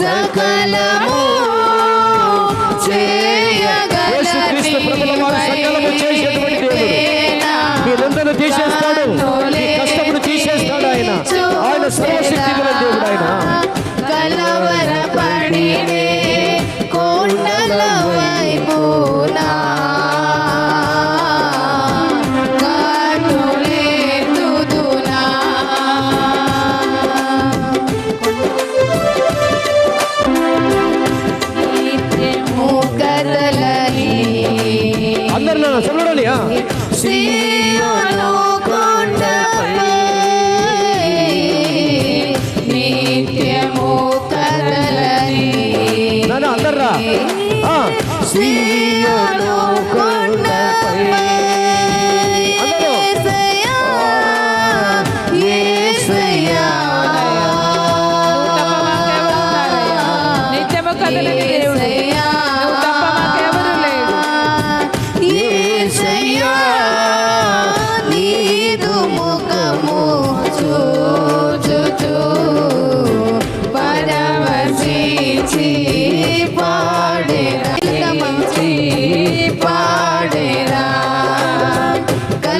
सकला అందరు చూడండి సీయోను కొండపై నిత్యము కదలని నాన్న అందర్రా ఆ, సీయోను కొండపై అందరూ. యేసయ్యా, యేసయ్యా. నిత్యము కదలని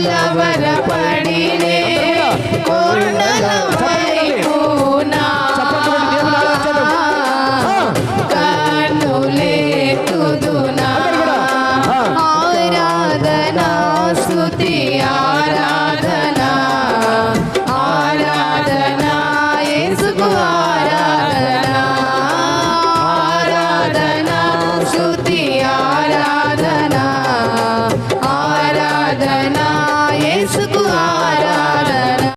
కలవరపడినే కొండల వైపున కన్నులేతుదునా ఆరాధన స్తుతి ఆరాధన. ఆరాధన యేసుకు ఆరాధన. ఆరాధన స్తుతి ఆరాధన. ఆరాధన